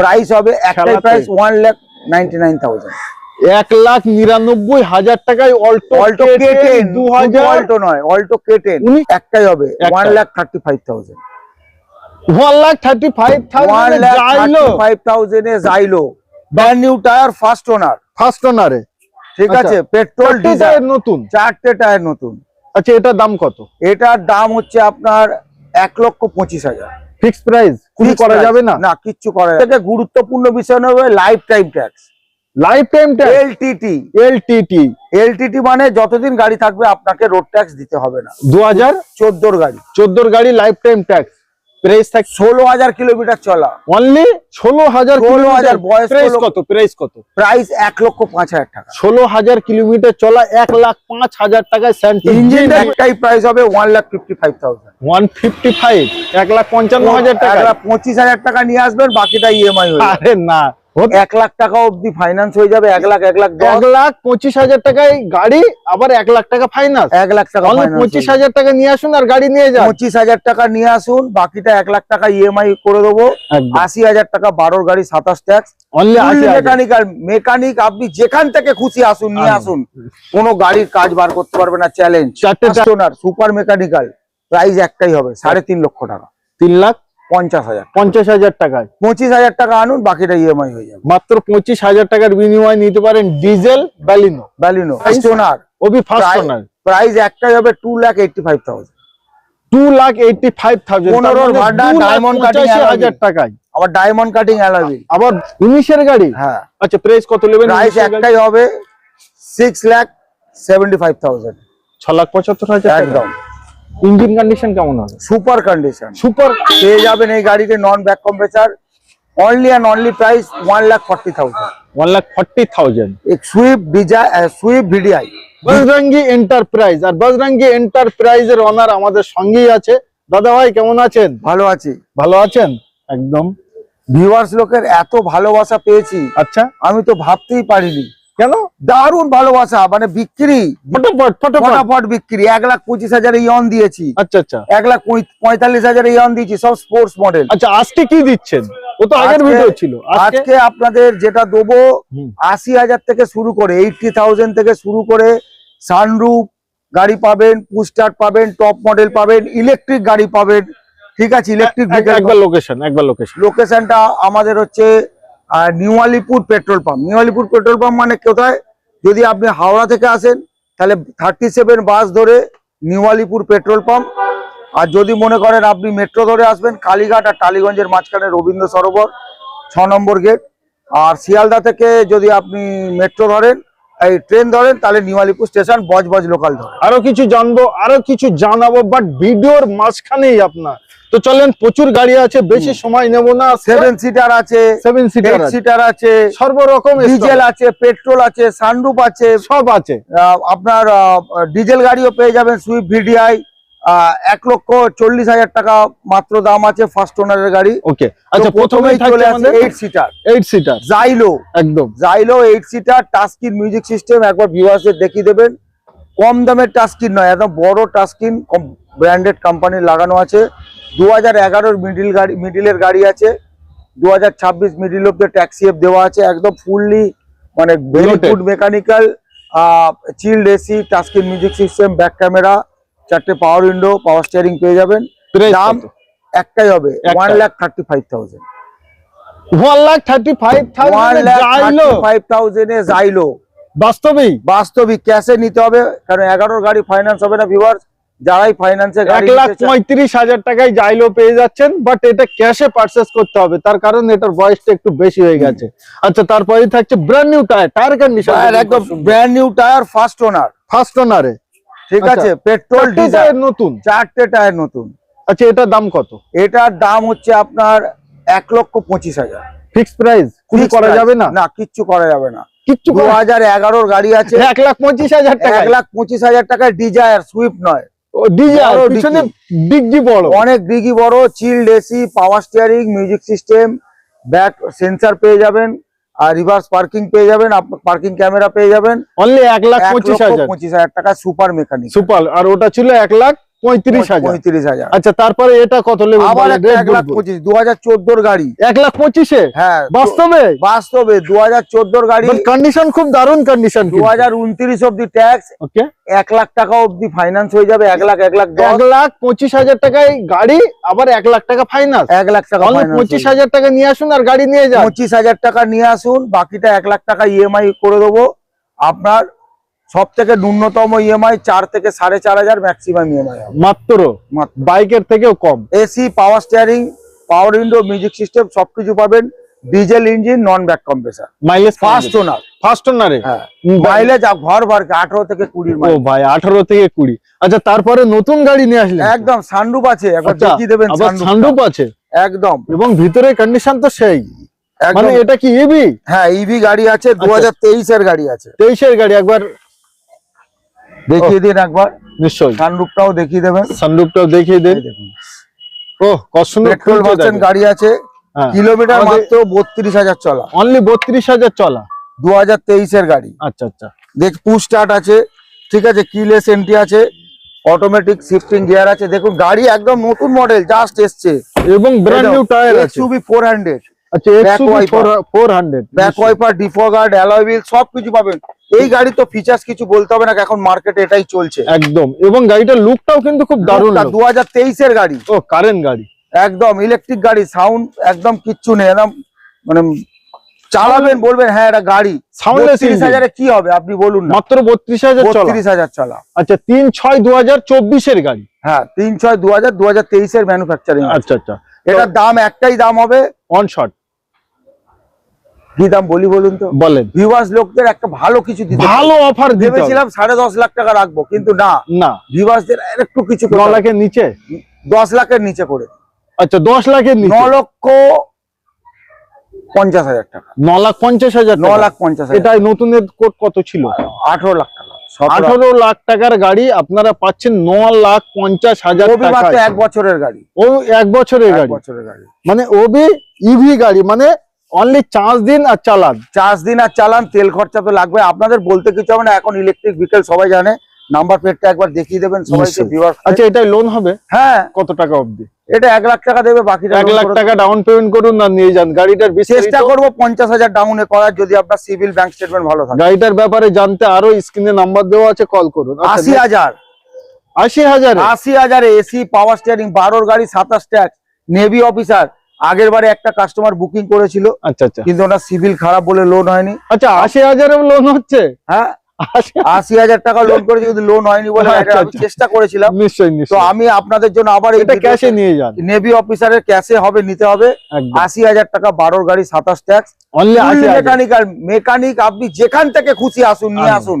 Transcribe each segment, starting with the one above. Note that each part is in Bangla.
প্রাইস হবে একটাই price one lakh ninety nine thousand এক লাখ নিরানব্বই হাজার টাকায় অল্টো অল্টো কেটেন দু হাজার অল্টো নয় অল্টো কেটেন একটাই হবে one lakh thirty five thousand one lakh thirty five thousand যাইলো thirty five থাউজেন্ডে যাইলো brand new tyre first owner first ওনারে ঠিক আচ্ছা। আছে পেট্রোল ডিজেল নতুন? চারটে টায়ার নতুন। আচ্ছা এটার দাম কত? এটার দাম হচ্ছে আপনার এক লক্ষ পঁচিশ হাজার। ফিক্স প্রাইস কুড়ি করা যাবে না। না কিচ্ছু করা যাবে। গুরুত্বপূর্ণ বিষয় হবে life time tax life time tax LTT LTT LTT মানে যতদিন গাড়ি থাকবে আপনাকে রোড ট্যাক্স দিতে হবে না। দু হাজার চোদ্দোর গাড়ি। চোদ্দোর গাড়ি লাইফ টাইম ট্যাক্স প্রাইস থাকে ষোলো হাজার কিলোমিটার চলা। অনলি ষোলো হাজার 16,000 বয়স প্রাইস কত? প্রাইস কত? প্রাইস এক লক্ষ পাঁচ হাজার টাকা। ষোলো হাজার কিলোমিটার চলা এক লাখ পাঁচ হাজার টাকায় ইঞ্জিন ইঞ্জিন একটাই প্রাইস হবে one lakh fifty five thousand one fifty five এক লাখ পঞ্চান্ন হাজার টাকা পঁচিশ হাজার টাকা নিয়ে আসবেন বাকিটা ইএমআই। আরে না এক লাখ টাকা অবধি ফাইন্যান্স হয়ে যাবে এক লাখ এক লাখ এক লাখ পঁচিশ হাজার টাকায় গাড়ি আবার এক লাখ টাকা ফাইনান্স এক লাখ টাকা পঁচিশ হাজার টাকা নিয়ে আসুন আর গাড়ি নিয়ে যান। পঁচিশ হাজার টাকা নিয়ে আসুন বাকিটা এক লাখ টাকা ইএমআই করে দেবো। আশি হাজার টাকা বারোর গাড়ি সাতাশ ট্যাক্স মেকানিক্যাল মেকানিক আপনি যেখান থেকে খুশি আসুন নিয়ে আসুন। কোনো গাড়ির কাজ বার করতে পারবে না চ্যালেঞ্জ চারটে সুপার মেকানিক্যাল প্রাইস একটাই হবে সাড়ে তিন লক্ষ টাকা। তিন লাখ? পঞ্চাশ হাজার। পঞ্চাশ হাজার টাকায়। পঁচিশ হাজার টাকা আনুন বাকিটা ইএমআই হয়ে যাবে। মাত্র পঁচিশ হাজার টাকার বিনিময়ে নিতে পারেন ডিজেল ব্যালিনো। Baleno Price? ওবি ফার্স্ট ওনার প্রাইস একটাই হবে two lakh eighty five thousand two lakh eighty five thousand ভাড়া, diamond হাজার টাকায়। আবার ডায়মন্ড কাটিং অ্যালাবি আবার উনিশের গাড়ি? হ্যাঁ। আচ্ছা প্রাইস কত নেবেন প্রাইস 19 এর গাড়ি? একটাই হবে six lakh seventy five thousand ছ লাখ পঁচাত্তর হাজার একদম। ইঞ্জিন কন্ডিশন কেমন হবে? সুপার কন্ডিশন সুপার পেয়ে যাবেন এই গাড়িতে non back compressor only and only price one lakh forty thousand one lakh forty thousand এক Swift Dzire Swift VDI Bajrangi enterprise আর বজরঙ্গি এন্টারপ্রাইজের অনার আমাদের সঙ্গেই আছে। দাদা ভাই কেমন আছেন? ভালো আছি। ভালো আছেন? একদম। ভিউয়ার্স লোকের এত ভালোবাসা পেয়েছি। আচ্ছা। আমি তো ভাবতেই পারিনি। কেন? দারুণ ভালোবাসা মানে বিক্রি। ফটাফট বিক্রি। এক লাখ পঁচিশ হাজার ইয়ন দিয়েছি। আচ্ছা আচ্ছা। এক লাখ পঁয়তাল্লিশ হাজার ইয়ন দিয়েছি সব স্পোর্টস মডেল আচ্ছা আজকে কি দিচ্ছেন? ও তো আগের আজকে- ভিডিও ছিল। আজকে আজকে আপনাদের যেটা দেবো আশি হাজার থেকে শুরু করে এইটটি থাউজেন্ড থেকে শুরু করে সানরুফ গাড়ি পাবেন পুস্টার পাবেন টপ মডেল পাবেন ইলেকট্রিক গাড়ি পাবেন। ঠিক আছে ইলেকট্রিক এক- একবার লোকেশন একবার লোকেশন লোকেশনটা আমাদের হচ্ছে আহ, new Alipur petrol pump. New Alipur petrol pump মানে কোথায়? যদি আপনি হাওড়া থেকে আসেন তাহলে থার্টি সেভেন বাস ধরে নিউ আলিপুর পেট্রোল পাম্প। আর যদি মনে করেন আপনি মেট্রো ধরে আসবেন কালীঘাট আর টালিগঞ্জের মাঝখানে রবীন্দ্র সরোবর ছ নম্বর গেট আর শিয়ালদা থেকে যদি আপনি মেট্রো ধরেন এই ট্রেন ধরেন তাহলে নিউ আলিপুর স্টেশন বজ বজ লোকাল ধরেন। আরও কিছু জানব আরও কিছু জানাব বাট ভিডিওর মাঝখানেই আপনার। তো চলেন প্রচুর গাড়ি আছে বেশি সময় নেব না। সেভেন সিটার আছে সেভেন সিটার সিটার আছে। সর্বরকম ডিজেল আছে পেট্রোল আছে সানরুপ আছে সব আছে। আপনার ডিজেল গাড়িও পেয়ে যাবেন সুইফট ভিডিআই এক লক্ষ চল্লিশ হাজার টাকা মাত্র দাম আছে ফার্স্ট ওনারের গাড়ি। ওকে আচ্ছা প্রথমেই চলে আসে eight seater eight seater Xylo একদম। Xylo eight seater touchscreen music system একবার ভিউয়ার্সদের দেখিয়ে দেবেন। কম দামের টাস্কিন নয় একদম বড় টাস্কিন ব্র্যান্ডেড কোম্পানির লাগানো আছে। দু হাজার এগারোর মিডিল গাড়ি মিডিলের গাড়ি আছে। দু হাজার ছাব্বিশ মিডিল অফ দ্য ট্যাক্সি এফ দেওয়া আছে একদম ফুললি মানে very. Good mechanical chilled AC touchscreen music system back camera চারটে পাওয়ার উইন্ডো পাওয়ার স্টিয়ারিং পেয়ে যাবেন। দাম একটাই হবে one lakh thirty five thousand one lakh thirty five thousand যাইলো বাস্তবেই বাস্তবিক? ক্যাশে নিতে হবে কারণ এগারোর গাড়ি ফাইন্যান্স হবে না ভিউয়ার্স যারাই ফাইন্যান্সে এক লাখ পঁয়ত্রিশ হাজার টাকায় যাইলো পেয়ে যাচ্ছেন বাট এটা ক্যাশে পারচেস করতে হবে। তার কারণ এটার বয়সটা একটু বেশি হয়ে গেছে। আচ্ছা তারপরে থাকছে brand new tyre tyre condition একদম brand new tyre first owner first ওনারে ঠিক আচ্ছা। আছে পেট্রোল ডিজেল। নতুন? চারটে টায়ার নতুন। আচ্ছা এটার দাম কত? এটার দাম হচ্ছে আপনার এক লক্ষ পঁচিশ হাজার। Fix price? Fixed করা যাবে না? না কিচ্ছু করা যাবে না। কিচ্ছু দু হাজার এগারোর গাড়ি আছে। এক লাখ পঁচিশ হাজার টাকা। এক লাখ পঁচিশ হাজার টাকায় ডিজায়ার সুইফট নয়। অনেক ডিগি বড় chilled AC power steering music system back sensor পেয়ে যাবেন। আর রিভার্স পার্কিং পেয়ে যাবেন পার্কিং ক্যামেরা পেয়ে যাবেন। অনলি এক লাখ এক পঁচিশ লক্ষ হাজার। পঁচিশ হাজার টাকা সুপার মেকানিক সুপার আর ওটা ছিল এক লাখ পঁয়ত্রিশ হাজার। পঁয়ত্রিশ হাজার। আচ্ছা তারপরে এটা কত নেবেন আবার এক লাখ পঁচিশ দু হাজার চোদ্দোর গাড়ি। এক লাখ পঁচিশে? হ্যাঁ বাস্তবে? বাস্তবে দু হাজার চোদ্দোর গাড়ি। কন্ডিশন খুব দারুণ কন্ডিশন দু হাজার উনত্রিশ অব্দি ট্যাক্স ওকে এক লাখ টাকা অব্দি ফাইন্যান্স হয়ে যাবে এক লাখ এক লাখ এক লাখ পঁচিশ হাজার টাকায় গাড়ি আবার এক লাখ টাকা এক লাখ টাকা পঁচিশ হাজার টাকা নিয়ে আসুন আর গাড়ি নিয়ে যান। পঁচিশ হাজার টাকা নিয়ে আসুন বাকিটা এক লাখ টাকা ইএমআই করে দেবো। আপনার সব থেকে ন্যূনতম ইএমআই চার থেকে সাড়ে চার হাজার ম্যাক্সিমাম ইএমআই মাত্র। বাইকের থেকেও কম? AC power steering power window music system সবকিছু পাবেন। Diesel engine non back compressor mileage first owner first ওনারে মাইলেজ ঘর ভর আঠারো থেকে কুড়ির ও ভাই আঠারো থেকে কুড়ি। আচ্ছা তারপরে নতুন গাড়ি নিয়ে আসলেন একদম সানরুপ আছে। একবার আচ্ছা, দেখিয়ে দেবেন সানরুপ আছে? একদম। এবং ভিতরে কন্ডিশন তো সেই। মানে এটা কি ইভি হ্যাঁ ইভি গাড়ি আছে আচ্ছা। দু হাজার তেইশের গাড়ি আছে। তেইশের গাড়ি একবার দেখিয়ে দিন একবার। নিশ্চয়ই। সানরুপটাও দেখিয়ে দেবেন। সানরুপটাও দেখিয়ে দেন। ও কত সুন্দর পেট্রোল ভার্সন গাড়ি আছে। হ্যাঁ। কিলোমিটার মাত্র বত্রিশ হাজার চলা। অনলি বত্রিশ হাজার চলা? দু হাজার তেইশের গাড়ি। আচ্ছা আচ্ছা। দেখ পুশ স্টার্ট আছে। ঠিক আছে কিলেস এন্ট্রি আছে। অটোমেটিক শিফটিং গিয়ার আছে। দেখুন গাড়ি একদম নতুন মডেল জাস্ট এসছে। এবং ব্র্যান্ড নিউ টায়ার আছে। এক্সইউভি ফোর হান্ড্রেড আচ্ছা। Four hundred back wiper defogger alloy wheel সব কিছু পাবেন। এই গাড়ি তো ফিচার্স কিছু বলতে হবে না এখন মার্কেটে এটাই চলছে। একদম। এবং গাড়িটার লুকটাও কিন্তু খুব দারুণ দু হাজার তেইশের গাড়ি। ও কারেন্ট গাড়ি। একদম ইলেকট্রিক গাড়ি সাউন্ড একদম কিচ্ছু নেই। একদম মানে চালাবেন বলবেন হ্যাঁ এটা গাড়ি। তিরিশ হাজারে কি হবে? আপনি বলুন মাত্র বত্রিশ হাজার চলা। বত্রিশ হাজার চলা। আচ্ছা তিন ছয় দু হাজার চব্বিশের গাড়ি। হ্যাঁ তিন ছয় দু হাজার দু হাজার তেইশের ম্যানুফ্যাকচারিং আচ্ছা আচ্ছা। এটার দাম একটাই দাম হবে অন শট কি দাম বলি বলুন তো? বলেন। ভিউয়ার্স লোকদের একটা ভালো কিছু দিতে ভালো অফার ভেবেছিলাম সাড়ে দশ লাখ টাকা রাখব কিন্তু না। না। ভিউয়ার্সদের একটু কিছু ন লাখের নিচে? দশ লাখের নিচে করে আচ্ছা দশ লাখের ন লক্ষ পঞ্চাশ হাজার টাকা। ন লাখ পঞ্চাশ হাজার ন লাখ পঞ্চাশ এটাই নতুনের কোট কত ছিল? আঠারো লাখ টাকা। আঠারো লাখ টাকার গাড়ি আপনারা পাচ্ছেন ন লাখ পঞ্চাশ হাজার এক বছরের গাড়ি। ও এক বছরের গাড়ি। বছরের গাড়ি। মানে ওবি ইভি গাড়ি মানে অনলি চার্জ দিন আর চালান। চার্জ দিন আর চালান তেল খরচা তো লাগবে। আপনাদের বলতে কিছু হবে না এখন ইলেকট্রিক ভেহিকেল সবাই জানে। নাম্বার প্লেটটা একবার দেখিয়ে দেবেন সবাইকে ভিউয়ার আচ্ছা এটাই লোন হবে? হ্যাঁ। কত টাকা অবধি? এটা এক লাখ টাকা দেবে বাকিটা এক লাখ টাকা ডাউন পেমেন্ট করুন না নিয়ে যান। গাড়িটার চেষ্টা করব পঞ্চাশ হাজার ডাউনে করার যদি আপনার সিভিল ব্যাংক স্টেটমেন্ট ভালো থাকে। গাড়িটার ব্যাপারে জানতে আরও স্ক্রিনে নাম্বার দেওয়া আছে কল করুন। আচ্ছা, আশি হাজার। আশি হাজার? আশি হাজার এসি পাওয়ার স্টিয়ারিং বারোর গাড়ি সাতাশ ট্যাক্স নেভি অফিসার আগের বারে একটা কাস্টমার বুকিং করেছিল। আচ্ছা আচ্ছা। কিন্তু ওনার সিভিল খারাপ বলে লোন হয়নি। আচ্ছা আশি হাজারের লোন হচ্ছে? হ্যাঁ আশি হাজার টাকা লোন করেছে কিন্তু লোন হয়নি বলে আচ্ছা, আচ্ছা। চেষ্টা করেছিলাম। নিশ্চয়ই তো আমি আপনাদের জন্য আবার এটা ক্যাশে নিয়ে যান। নেভি অফিসারের ক্যাশে হবে নিতে হবে। আশি হাজার টাকা বারোর গাড়ি সাতাশ ট্যাক্স মেকানিক আর মেকানিক আপনি যেখান থেকে খুশি আসুন নিয়ে আসুন।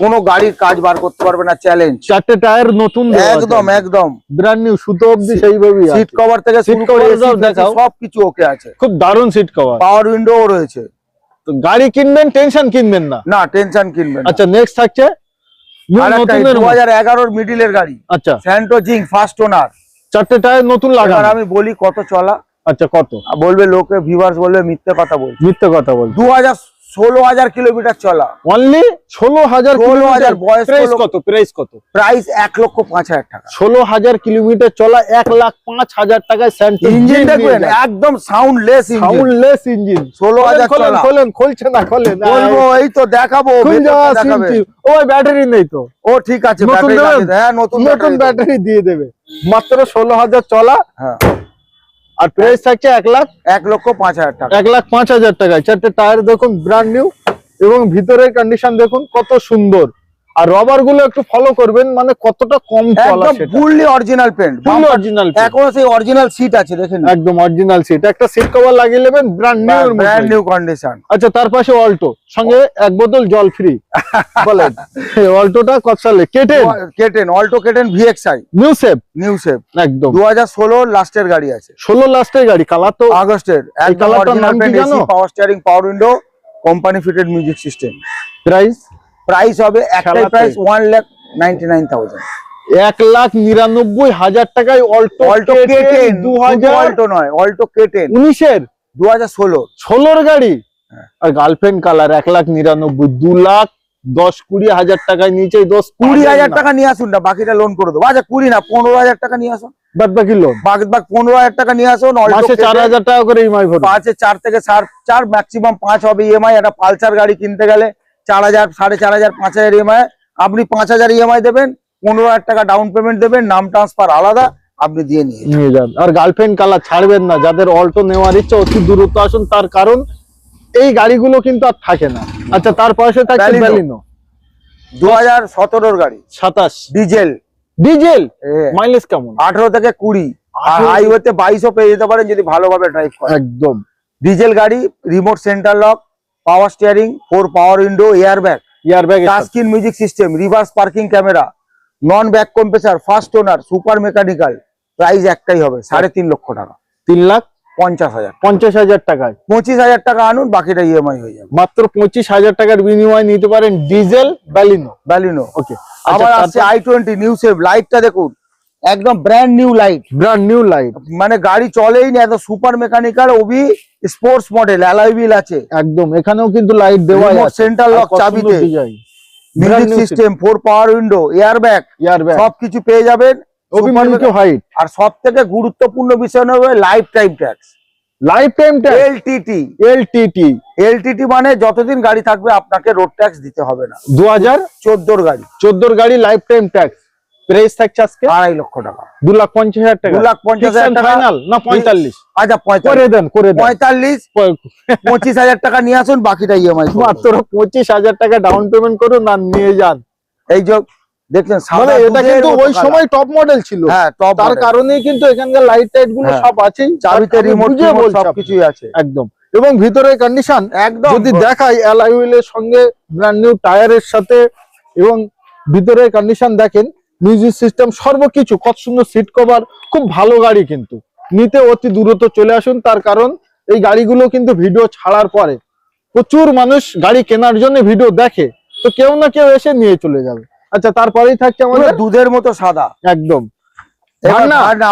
কোনো গাড়ির কাজ বার করতে পারবে না চ্যালেঞ্জ চারটে টায়ার নতুন একদম একদম। ব্র্যান্ড নিউ সুতো অবধি সেইভাবেই সিট কভার থেকে শুরু করে cover AC, সব কিছু ওকে আছে। খুব দারুণ সিট কভার পাওয়ার উইন্ডো রয়েছে। তো গাড়ি কিনবেন টেনশন কিনবেন না। না টেনশন কিনবেন আচ্ছা নেক্সট থাকছে মিডিলের গাড়ি। আচ্ছা। স্যান্টো জিং ফার্স্ট ওনার চারটে টায়ার নতুন আমি বলি কত চলা। আচ্ছা কত? বলবে লোকে ভিভার্স বলবে মিথ্যে কথা বলছে। মিথ্যে কথা বল দু হাজার ষোলো হাজার কিলোমিটার চলা। অনলি ষোলো হাজার 16,000 বয়স প্রাইস কত? প্রাইস কত? প্রাইস এক লক্ষ পাঁচ হাজার টাকা। ষোলো হাজার কিলোমিটার চলা এক লাখ পাঁচ হাজার টাকায় স্যান্টো ইঞ্জিন একদম সাউন্ডলেস ইঞ্জিন সাউন্ডলেস ইঞ্জিন ষোলো হাজার খোলেন খুলছে না খোলেন বলব এই তো দেখাবো খুল ভেতরটা যাওয়া দেখাবে। সিমটি ও ব্যাটারি নেই তো। ও ঠিক আছে নতুন। হ্যাঁ নতুন নতুন ব্যাটারি দিয়ে দেবে। মাত্র ষোলো হাজার চলা। হ্যাঁ। আর প্রাইস থাকছে এক লাখ এক লক্ষ পাঁচ হাজার টাকা। এক লাখ পাঁচ হাজার টাকায়। চারটে টায়ার দেখুন ব্র্যান্ড নিউ এবং ভিতরের কন্ডিশন দেখুন কত সুন্দর। আর রবারগুলো একটু ফলো করবেন মানে কতটা কম ফুললি অরিজিনাল পেন্ট অরিজিনাল এখনও সেই অরিজিনাল সিট আছে দেখেন একদম অরিজিনাল সিট একটা সিট কভার লাগিয়ে নেবেন brand new brand new condition আচ্ছা তার পাশে অল্টো সঙ্গে এক বোতল জল ফ্রি বলেন। অল্টোটা কত সালে কেটে K ten? Alto K ten VXI new shape new shape একদম। দু হাজার ষোলো লাস্টের গাড়ি আছে। ষোলো লাস্টের গাড়ি কালার তো আগস্টের। colourটার অরিজিনাল নাম কি জানো? Power steering power window company fitted music system price price হবে একটাই। Price one lakh ninety nine thousand এক লাখ নিরানব্বই হাজার টাকায় অল্টো অল্টো কেটেন দু হাজার অল্টো নয় অল্টো কেটেন উনিশের? দু হাজার ষোলো। ষোলোর গাড়ি? হ্যাঁ। আর গার্লফ্রেন্ড কালার এক লাখ নিরানব্বই দু লাখ দশ কুড়ি হাজার টাকায় নিচে দশ কুড়ি হাজার টাকা নিয়ে আসুন না বাকিটা লোন করে দেবো। আচ্ছা কুড়ি না পনেরো হাজার টাকা নিয়ে আসুন। বাদ বাকি লোন বাকি বাকি পনেরো হাজার টাকা নিয়ে আসুন মাসে চার হাজার টাকা করে ইএমআই পাঁচে চার থেকে চার ম্যাক্সিমাম পাঁচ হবে ইএমআই একটা পালসার গাড়ি কিনতে গেলে। চার হাজার সাড়ে চার হাজার পাঁচ হাজার ইএমআই আপনি পাঁচ হাজার ইএমআই দেবেন পনেরো হাজার টাকা ডাউন পেমেন্ট দেবেন নাম ট্রান্সফার আলাদা আপনি দিয়ে নিয়ে যান। নিয়ে যান। আর গার্লফ্রেন্ড কালার ছাড়বেন না যাদের অল্টো নেওয়ার ইচ্ছা অতি দূরত্ব আসুন তার কারণ এই গাড়িগুলো কিন্তু আর থাকে না। আচ্ছা তার পাশে থাকছে Baleno। ব্যালিনো দু হাজার সতেরোর গাড়ি। সাতাশ। ডিজেল ডিজেল মাইলেজ কেমন? আঠারো থেকে কুড়ি। আর 18 হাইওয়েতে বাইশও পেয়ে যেতে পারেন যদি ভালোভাবে ড্রাইভ করেন। একদম। ডিজেল গাড়ি remote centre lock power steering four power window air bag air bag touch screen music system reverse parking camera non back compressor first owner super mechanical price একটাই হবে সাড়ে তিন লক্ষ টাকা। তিন লাখ? পঞ্চাশ হাজার পঞ্চাশ হাজার টাকায়। পঁচিশ হাজার টাকা আনুন বাকিটা ইএমআই হয়ে যাবে। মাত্র পঁচিশ হাজার টাকার বিনিময়ে নিতে পারেন ডিজেল ব্যালিনো ব্যালিনো ওকে আবার আসছে আই টোয়েন্টি নিউ সেভ লাইটটা দেখুন। একদম brand new light brand new light মানে গাড়ি চলেই না এত সুপার মেকানিক্যাল ওবি স্পোর্টস মডেল অ্যালয় হুইল আছে। একদম এখানেও কিন্তু লাইট দেওয়া আছে। Centre lock চাবিতে। Music system four power window air bag air bag সবকিছু পেয়ে যাবেন। অভিমানিত হাইট আর সব থেকে গুরুত্বপূর্ণ বিষয় হবে life time tax life time tax LTT LTT LTT মানে যতদিন গাড়ি থাকবে আপনাকে রোড ট্যাক্স দিতে হবে না। দু হাজার চোদ্দোর গাড়ি। চোদ্দোর গাড়ি লাইফ টাইম ট্যাক্স প্রাইস থাকছে আজকে আড়াই লক্ষ টাকা। দু লাখ পঞ্চাশ হাজার টাকা। দু লাখ পঞ্চাশ হাজার ফাইনাল না পঁয়তাল্লিশ? আচ্ছা করে দেন করে দেন। পঁয়তাল্লিশ পঁচিশ হাজার টাকা নিয়ে আসুন বাকিটা ইএমআই মাত্র পঁচিশ হাজার টাকা ডাউন পেমেন্ট করুন আর নিয়ে যান। এই যে দেখছেন মানে এটা কিন্তু ওই সময় টপ মডেল ছিল। হ্যাঁ টপ তার কারণেই কিন্তু এখানকার লাইট টাইটগুলো হ্যাঁ। সব আছেই চাবিতে আমি রিমোট বুঝিয়ে সবকিছুই আছে। একদম। এবং ভিতরে কন্ডিশন একদম। যদি দেখাই অ্যালাই হুইলের সঙ্গে ব্র্যান্ড নিউ টায়ারের সাথে এবং ভিতরে কন্ডিশন দেখেন মিউজিক সিস্টেম সর্বকিছু কত সুন্দর সিট কভার খুব ভালো গাড়ি কিন্তু। নিতে অতি দ্রুত চলে আসুন তার কারণ এই গাড়িগুলো কিন্তু ভিডিও ছাড়ার পরে প্রচুর মানুষ গাড়ি কেনার জন্য ভিডিও দেখে তো কেউ না কেউ এসে নিয়ে চলে যাবে। আচ্ছা তারপরেই থাকছে আমাদের দুধের মতো সাদা। একদম।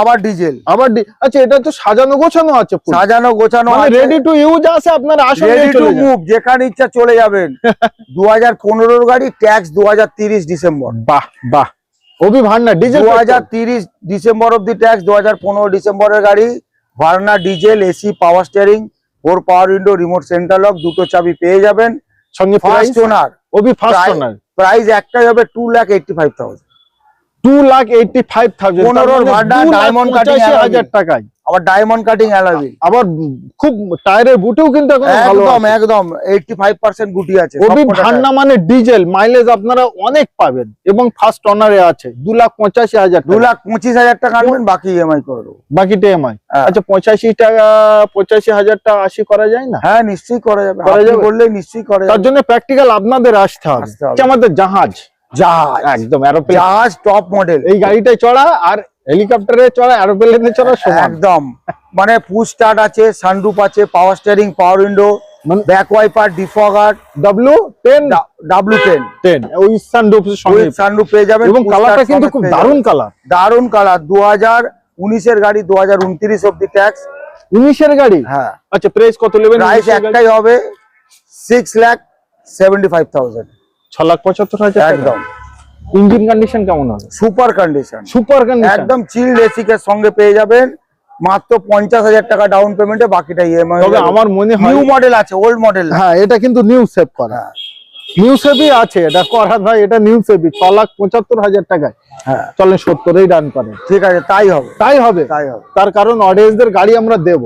আবার ডিজেল আবার আচ্ছা এটা তো সাজানো গোছানো আছে সাজানো গোছানো রেডি টু ইউজ আছে আপনারা আসলে রেডি টু মুভ যেখানে ইচ্ছা চলে যাবেন। দু হাজার পনেরোর গাড়ি ট্যাক্স দু হাজার তিরিশ ডিসেম্বর। বাহ বাহ। Obi Verna diesel 2030 December of the tax 2015 ডিসেম্বরের গাড়ি Verna diesel AC power steering four power window remote centre lock দুটো চাবি পেয়ে যাবেন। সঙ্গে ফার্স্ট ওনার ওবি ফার্স্ট ওনার প্রাইস একটাই হবে 285000 টু লাখ ফাইভ থাউজেন্ড ভাড়া, diamond cutting হাজার টাকায়। আবার ডায়মন্ড কাটিং আবার খুব টায়ারের বুটেও কিন্তু এখন ভালো একদম গুটি আছে মানে ডিজেল মাইলেজ আপনারা অনেক পাবেন এবং ফার্স্ট অনারে আছে দু লাখ পঁচাশি হাজার দু লাখ পঁচিশ হাজার টাকা আনবেন বাকি ইএমআই করে দেবো। বাকিটা এমআই হ্যাঁ। আচ্ছা পঁচাশি টাকা পঁচাশি হাজার টাকা আশি করা যায় না? হ্যাঁ নিশ্চয়ই করা যাবে। আপনি যাবে? বললেই নিশ্চয়ই করা তার জন্য প্র্যাকটিক্যাল আপনাদের আসতে হবে। যে আমাদের জাহাজ। জাহাজ। একদম এরোপ্লেন জাহাজ টপ মডেল এই গাড়িটায় চড়া আর হেলিকপ্টারে চড়া এরোপ্লেনে চড়া একদম। মানে পুশ স্টার্ট আছে সানরুপ আছে power steering power window back wiper defogger W ten ten ten ওই সানরুপ পেয়ে যাবেন এবং কালারটা কিন্তু সমেত খুব দারুণ কালার দারুণ কালার দু হাজার উনিশের গাড়ি দু হাজার উনত্রিশ অব্দি ট্যাক্স উনিশের গাড়ি? হ্যাঁ। আচ্ছা প্রাইস কত নেবেন? প্রাইস একটাই হবে সিক্স সেভেন্টি ফাইভ থাউজেন্ড ছ লাখ পঁচাত্তর হাজার একদম। ইঞ্জিন কন্ডিশন কেমন হবে? সুপার কন্ডিশন সুপার কন্ডিশন একদম চিল রেসিকের সঙ্গে পেয়ে যাবেন। মাত্র পঞ্চাশ হাজার টাকা ডাউন পেমেন্টে বাকিটা ইএমআই তবে আমার মনে হয় নিউ মডেল আছে ওল্ড মডেল হ্যাঁ এটা কিন্তু নিউ সেভ করা। হ্যাঁ। নিউ সেভই আছে। এটা করা নয় এটা নিউ সেভই ছ লাখ পঁচাত্তর হাজার টাকায়। হ্যাঁ। চলেন সত্তরেই ডান করেন। ঠিক আছে তাই হবে। তাই হবে। তাই হবে। তার কারণ অডিয়েন্সদের গাড়ি আমরা দেব।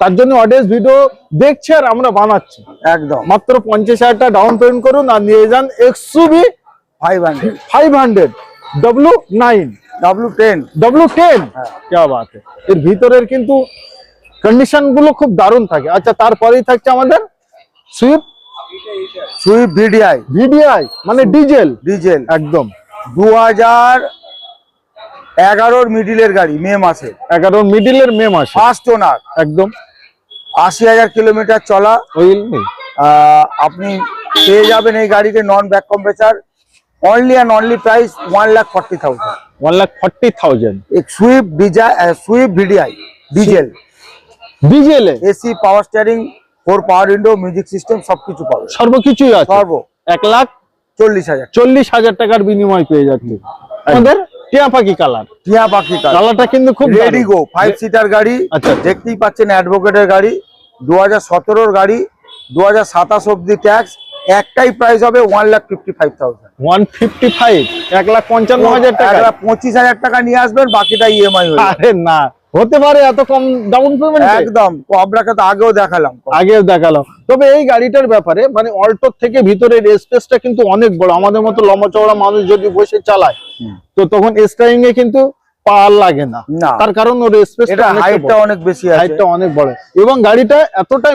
তার জন্য অডিয়েন্স ভিডিও দেখছে আর আমরা বানাচ্ছি। একদম। মাত্র পঞ্চাশ হাজার টাকা ডাউন পেমেন্ট করুন আর নিয়ে যান XUV five hundred five hundred W nine W ten W ten হ্যাঁ। এর ভিতরের কিন্তু কন্ডিশনগুলো খুব দারুণ থাকে। আচ্ছা তারপরেই থাকছে আমাদের সুইফট সুইফট ভিডিআই ভিডিআই মানে ডিজেল ডিজেল একদম। দু হাজার এগারোর মিডিলের গাড়ি মে মাসে। এগারোর মিডিলের মে মাসে। ফার্স্ট ওনার একদম। আশি হাজার কিলোমিটার চলা। নেই? আপনি পেয়ে যাবেন এই গাড়িতে non back compressor only and only price one lakh forty thousand one lakh forty thousand Swift Dzire Swift VDI diesel ডিজেলে AC power steering four power window music system সবকিছু পাবে সর্বকিছুই আছে? সর্ব এক লাখ চল্লিশ হাজার। চল্লিশ হাজার টাকার বিনিময় পেয়ে যাচ্ছে। আমাদের টিয়া পাখি কালার টিয়া পাখি কালার কালারটা কিন্তু খুব রেডি গো ফাইভ সিটার গাড়ি। আচ্ছা। দেখতেই পাচ্ছেন অ্যাডভোকেটের গাড়ি। দু হাজার সতেরোর গাড়ি দু হাজার সাতাশ অব্দি ট্যাক্স একটাই প্রাইস হবে one lakh fifty five thousand one fifty five এক লাখ পঞ্চান্ন হাজার টাকা পঁচিশ হাজার টাকা নিয়ে আসবেন বাকিটা ইএমআই। আরে না হতে পারে এত কম ডাউন পেমেন্ট একদম আপনাকে তো আগেও দেখালাম। আগেও দেখালাম। তবে এই গাড়িটার ব্যাপারে মানে অল্টোর থেকে ভিতরের স্পেসটা কিন্তু অনেক বড়। আমাদের মতো লম্বা চওড়া মানুষ যদি বসে চালায় তো তখন স্টারিং এ কিন্তু পার লাগে না। না। তার কারণ ওর স্পেসটা হাইটটা অনেক বেশি আছে। হাইটটা অনেক বড়। এবং গাড়িটা এতটাই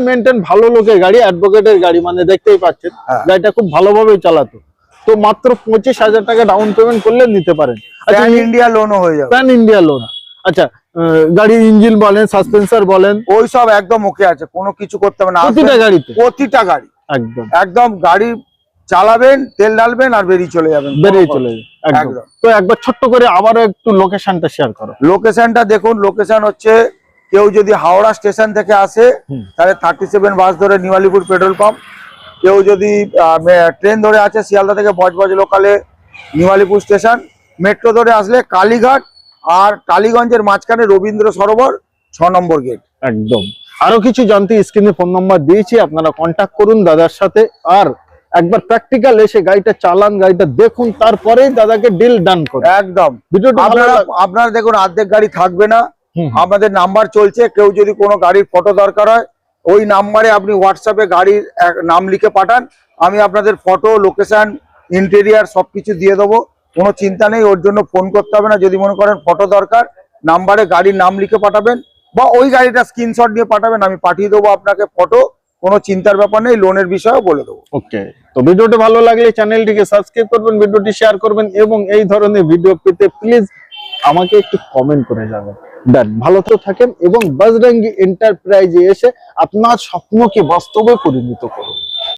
ভালো লোকের গাড়ি অ্যাডভোকেটের গাড়ি মানে দেখতেই পাচ্ছেন হ্যাঁ। গাড়িটা খুব ভালোভাবে চালাতো। তো মাত্র পঁচিশ হাজার টাকা ডাউন পেমেন্ট করলে নিতে পারেন। আচ্ছা ইন্ডিয়া লোনও হয়ে যাবে। প্যান ইন্ডিয়া লোন আচ্ছা গাড়ির ইঞ্জিন বলেন সাসপেন্সার বলেন। ওই সব একদম ওকে আছে কোনো কিছু করতে হবে না। প্রতিটা গাড়িতে? প্রতিটা গাড়ি। একদম। একদম গাড়ি চালাবেন তেল ডালবেন আর বেরিয়ে চলে যাবেন। বেরিয়ে চলে তো একবার ছোট্ট করে আবারও একটু লোকেশনটা শেয়ার করো। লোকেশনটা দেখুন লোকেশন হচ্ছে কেউ যদি হাওড়া স্টেশন থেকে আসে তাহলে থার্টি সেভেন বাস ধরে নিওয়ালিপুর পেট্রোল পাম্প কেউ যদি ট্রেন ধরে আছে শিয়ালদা থেকে বজবজ লোকালে নিওয়ালিপুর স্টেশন মেট্রো ধরে আসলে কালীঘাট আর টালিগঞ্জের মাঝখানে রবীন্দ্র সরোবর ছ নম্বর গেট একদম। আরও কিছু জানতে স্ক্রিনে ফোন নম্বর দিয়েছি আপনারা কন্ট্যাক্ট করুন দাদার সাথে। আর একবার প্র্যাকটিক্যাল এসে গাড়িটা চালান গাড়িটা দেখুন তারপরেই দাদাকে ডিল ডান করুন। একদম। আপনারা আপনারা দেখুন অর্ধেক গাড়ি থাকবে না। আমাদের নাম্বার চলছে কেউ যদি কোনো গাড়ির ফটো দরকার হয় ওই নাম্বারে আপনি হোয়াটসঅ্যাপে গাড়ির নাম লিখে পাঠান। আমি আপনাদের ফটো লোকেশন ইন্টেরিয়ার সবকিছু দিয়ে দেবো। কোনো চিন্তা নেই ওর জন্য ফোন করতে হবে না। যদি মনে করেন ফটো দরকার নাম্বারে গাড়ির নাম লিখে পাঠাবেন বা ওই গাড়িটা স্ক্রিনশট নিয়ে পাঠাবেন আমি পাঠিয়ে দেবো আপনাকে ফটো কোনো চিন্তার ব্যাপার নেই লোনের বিষয়ে বলে দেবো। ওকে, তো ভিডিওটি ভালো লাগলে চ্যানেলটিকে সাবস্ক্রাইব করবেন, ভিডিওটি শেয়ার করবেন এবং এই ধরনের ভিডিও পেতে প্লিজ আমাকে একটু কমেন্ট করে যাবেন দেন, ভালো তো থাকেন এবং বাজরাঙ্গি এন্টারপ্রাইজে এসে আপনার স্বপ্নকে বাস্তবে পরিণত করুন।